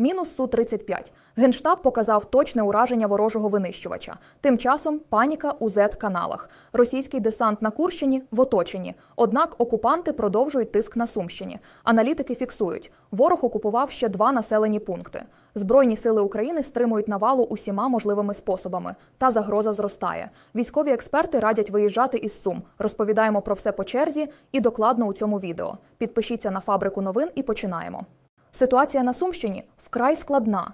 Мінус су 35 Генштаб показав точне ураження ворожого винищувача. Тим часом паніка у Z-каналах. Російський десант на Курщині в оточенні. Однак окупанти продовжують тиск на Сумщині. Аналітики фіксують, ворог окупував ще два населені пункти. Збройні сили України стримують навалу усіма можливими способами. Та загроза зростає. Військові експерти радять виїжджати із Сум. Розповідаємо про все по черзі і докладно у цьому відео. Підпишіться на фабрику новин і починаємо. Ситуація на Сумщині вкрай складна.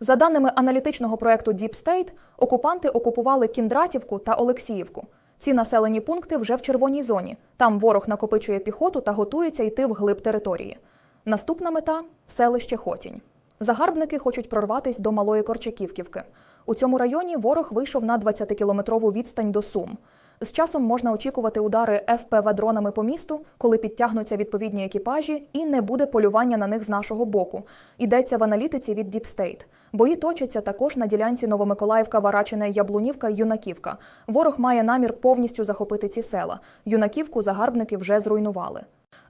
За даними аналітичного проекту Deep State, окупанти окупували Кіндратівку та Олексіївку. Ці населені пункти вже в червоній зоні. Там ворог накопичує піхоту та готується йти вглиб території. Наступна мета селище Хотінь. Загарбники хочуть прорватися до Малої Корчаківківки. У цьому районі ворог вийшов на 20-кілометрову відстань до Сум. З часом можна очікувати удари ФПВ-дронами по місту, коли підтягнуться відповідні екіпажі, і не буде полювання на них з нашого боку. Йдеться в аналітиці від Deep State. Бої точаться також на ділянці Новомиколаївка, Варачина, Яблунівка, Юнаківка. Ворог має намір повністю захопити ці села. Юнаківку загарбники вже зруйнували.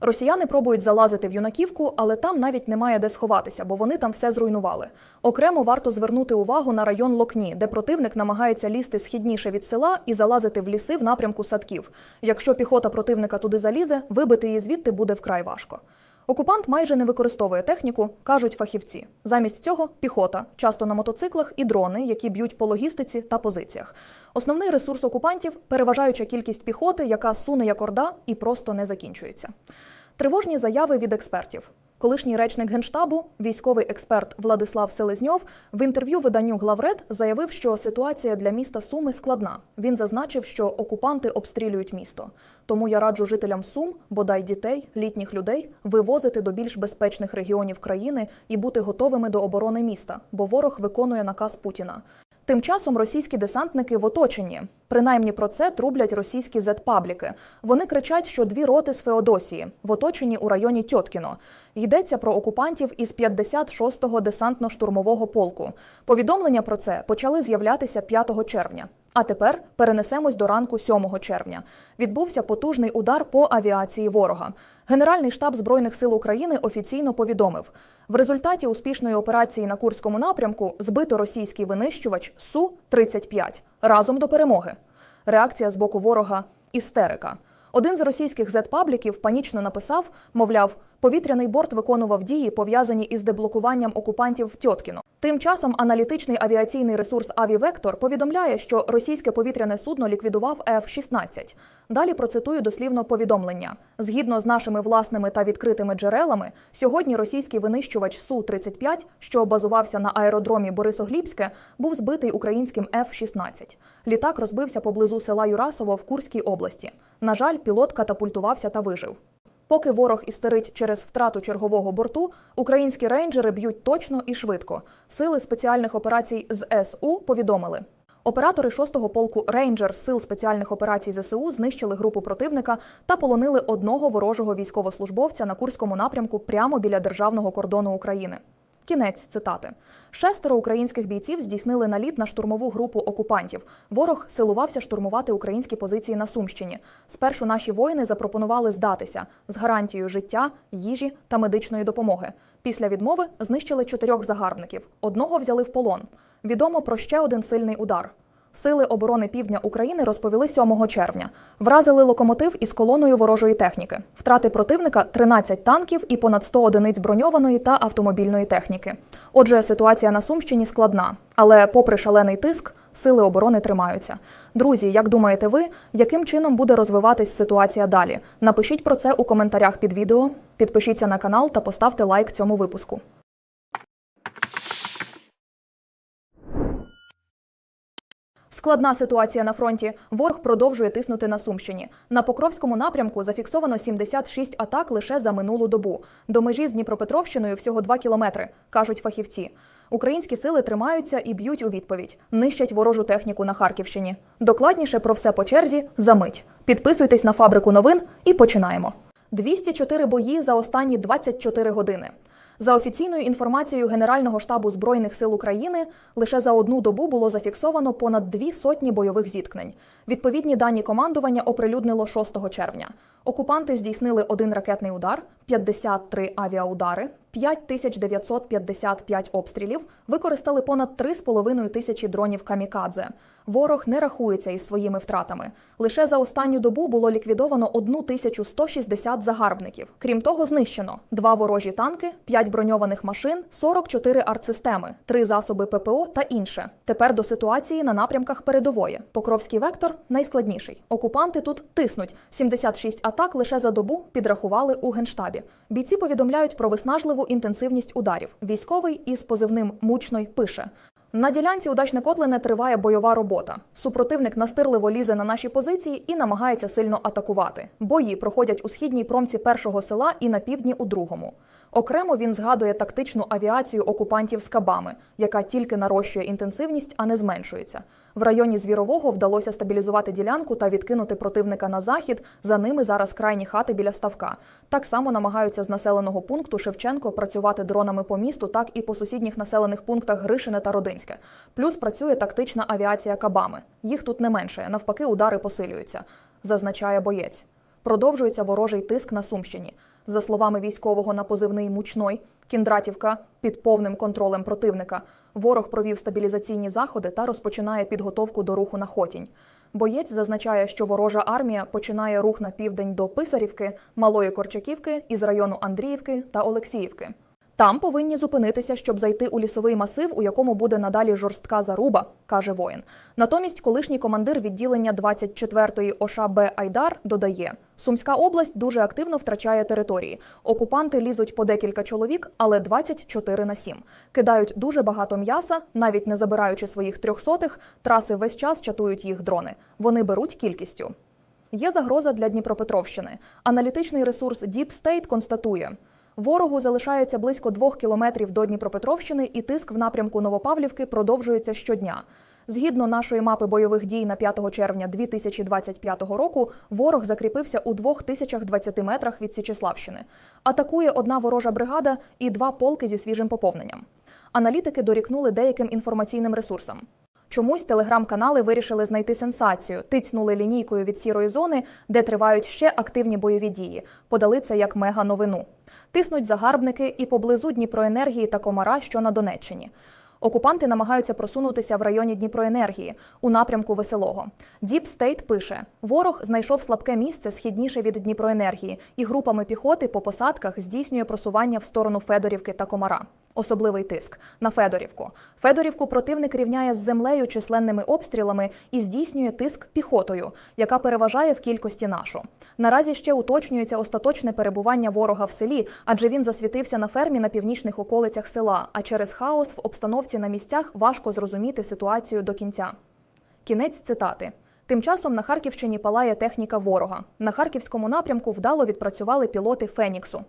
Росіяни пробують залазити в юнаківку, але там навіть немає де сховатися, бо вони там все зруйнували. Окремо варто звернути увагу на район Локні, де противник намагається лізти східніше від села і залазити в ліси в напрямку садків. Якщо піхота противника туди залізе, вибити її звідти буде вкрай важко. Окупант майже не використовує техніку, кажуть фахівці. Замість цього піхота, часто на мотоциклах і дрони, які б'ють по логістиці та позиціях. Основний ресурс окупантів переважаюча кількість піхоти, яка суне як орда і просто не закінчується. Тривожні заяви від експертів. Колишній речник генштабу, військовий експерт Владислав Селезньов, в інтерв'ю виданню Главред заявив, що ситуація для міста Суми складна. Він зазначив, що окупанти обстрілюють місто. Тому я раджу жителям Сум, бодай дітей, літніх людей, вивозити до більш безпечних регіонів країни і бути готовими до оборони міста, бо ворог виконує наказ Путіна. Тим часом російські десантники в оточенні. Принаймні про це трублять російські зет-пабліки. Вони кричать, що дві роти з Феодосії в оточенні у районі Тьоткіно. Йдеться про окупантів із 56-го десантно-штурмового полку. Повідомлення про це почали з'являтися 5 червня. А тепер перенесемось до ранку 7 червня. Відбувся потужний удар по авіації ворога. Генеральний штаб збройних сил України офіційно повідомив: в результаті успішної операції на Курському напрямку збито російський винищувач су 35 разом до перемоги. Реакція з боку ворога істерика. Один з російських зет-пабліків панічно написав, мовляв, повітряний борт виконував дії, пов'язані із деблокуванням окупантів в Тьоткіно. Тим часом аналітичний авіаційний ресурс Авівектор повідомляє, що російське повітряне судно ліквідував F-16. Далі процитую дослівно повідомлення. Згідно з нашими власними та відкритими джерелами, сьогодні російський винищувач Су-35, що базувався на аеродромі Борисоглібське, був збитий українським F-16. Літак розбився поблизу села Юрасово в Курській області. На жаль, пілот катапультувався та вижив. Поки ворог істерить через втрату чергового борту, українські рейнджери б'ють точно і швидко. Сили спеціальних операцій з СУ повідомили. Оператори 6-го полку рейнджер сил спеціальних операцій ЗСУ знищили групу противника та полонили одного ворожого військовослужбовця на Курському напрямку прямо біля державного кордону України. Кінець цитати: шестеро українських бійців здійснили наліт на штурмову групу окупантів. Ворог силувався штурмувати українські позиції на Сумщині. Спершу наші воїни запропонували здатися з гарантією життя, їжі та медичної допомоги. Після відмови знищили чотирьох загарбників. Одного взяли в полон. Відомо про ще один сильний удар. Сили оборони півдня України розповіли 7 червня. Вразили локомотив із колоною ворожої техніки. Втрати противника 13 танків і понад 100 одиниць броньованої та автомобільної техніки. Отже, ситуація на Сумщині складна, але, попри шалений тиск, сили оборони тримаються. Друзі, як думаєте ви, яким чином буде розвиватись ситуація далі? Напишіть про це у коментарях під відео, підпишіться на канал та поставте лайк цьому випуску. Складна ситуація на фронті. Ворог продовжує тиснути на Сумщині. На Покровському напрямку зафіксовано 76 атак лише за минулу добу. До межі з Дніпропетровщиною всього 2 кілометри, кажуть фахівці. Українські сили тримаються і б'ють у відповідь. Нищать ворожу техніку на Харківщині. Докладніше про все по черзі за мить. Підписуйтесь на фабрику новин і починаємо. 204 бої за останні 24 години. За офіційною інформацією Генерального штабу Збройних сил України, лише за одну добу було зафіксовано понад дві сотні бойових зіткнень. Відповідні дані командування оприлюднило 6 червня. Окупанти здійснили один ракетний удар, 53 авіаудари, 5955 обстрілів, використали понад 3,5 тисячі дронів камікадзе. Ворог не рахується із своїми втратами. Лише за останню добу було ліквідовано 1160 загарбників. Крім того, знищено два ворожі танки, 5 броньованих машин, 44 артсистеми, 3 засоби ППО та інше. Тепер до ситуації на напрямках передової. Покровський вектор найскладніший. Окупанти тут тиснуть. 76 атак лише за добу підрахували у генштабі. Бійці повідомляють про виснажливу інтенсивність ударів. Військовий із позивним Мучной пише. На ділянці удачне Котлине триває бойова робота. Супротивник настирливо лізе на наші позиції і намагається сильно атакувати. Бої проходять у східній промці першого села і на півдні у другому. Окремо він згадує тактичну авіацію окупантів з кабами, яка тільки нарощує інтенсивність, а не зменшується. В районі Звірового вдалося стабілізувати ділянку та відкинути противника на захід. За ними зараз крайні хати біля ставка. Так само намагаються з населеного пункту Шевченко працювати дронами по місту, так і по сусідніх населених пунктах Гришине та Родинське. Плюс працює тактична авіація кабами. Їх тут не менше, навпаки, удари посилюються, зазначає боєць. Продовжується ворожий тиск на Сумщині. За словами військового на позивний мучной, Кіндратівка під повним контролем противника. Ворог провів стабілізаційні заходи та розпочинає підготовку до руху на Хотінь. Боєць зазначає, що ворожа армія починає рух на південь до Писарівки, Малої Корчаківки із району Андріївки та Олексіївки. Там повинні зупинитися, щоб зайти у лісовий масив, у якому буде надалі жорстка заруба, каже воїн. Натомість, колишній командир відділення 24-ї ОШБ Айдар додає: Сумська область дуже активно втрачає території. Окупанти лізуть по декілька чоловік, але 24 на 7. Кидають дуже багато м'яса, навіть не забираючи своїх трьохсотих. Траси весь час чатують їх дрони. Вони беруть кількістю. Є загроза для Дніпропетровщини. Аналітичний ресурс Deep State констатує. Ворогу залишається близько двох кілометрів до Дніпропетровщини, і тиск в напрямку Новопавлівки продовжується щодня. Згідно нашої мапи бойових дій на 5 червня 2025 року, ворог закріпився у 2020 метрах від Січеславщини. Атакує одна ворожа бригада і два полки зі свіжим поповненням. Аналітики дорікнули деяким інформаційним ресурсам. Чомусь телеграм-канали вирішили знайти сенсацію, тицьнули лінійкою від сірої зони, де тривають ще активні бойові дії. Подали це як мега-новину. Тиснуть загарбники і поблизу Дніпроенергії та Комара, що на Донеччині. Окупанти намагаються просунутися в районі Дніпроенергії у напрямку Веселого. Діп Стейт пише: ворог знайшов слабке місце східніше від Дніпроенергії і групами піхоти по посадках здійснює просування в сторону Федорівки та Комара. Особливий тиск на Федорівку. Федорівку противник рівняє з землею численними обстрілами і здійснює тиск піхотою, яка переважає в кількості нашу. Наразі ще уточнюється остаточне перебування ворога в селі, адже він засвітився на фермі на північних околицях села. А через хаос в обстановці на місцях важко зрозуміти ситуацію до кінця. Кінець цитати. Тим часом на Харківщині палає техніка ворога. На харківському напрямку вдало відпрацювали пілоти Феніксу.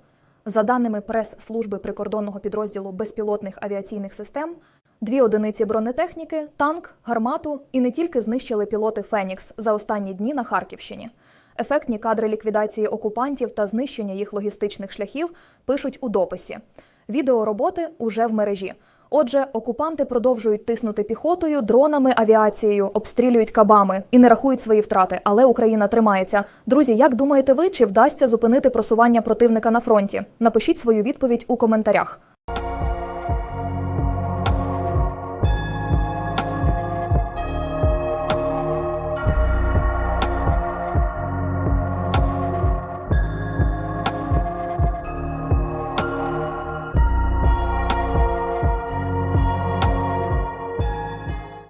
За даними прес-служби прикордонного підрозділу безпілотних авіаційних систем, дві одиниці бронетехніки, танк, гармату і не тільки знищили пілоти Фенікс за останні дні на Харківщині. Ефектні кадри ліквідації окупантів та знищення їх логістичних шляхів пишуть у дописі. Відео роботи уже в мережі. Отже, окупанти продовжують тиснути піхотою, дронами, авіацією, обстрілюють кабами і не рахують свої втрати. Але Україна тримається. Друзі, як думаєте ви, чи вдасться зупинити просування противника на фронті? Напишіть свою відповідь у коментарях.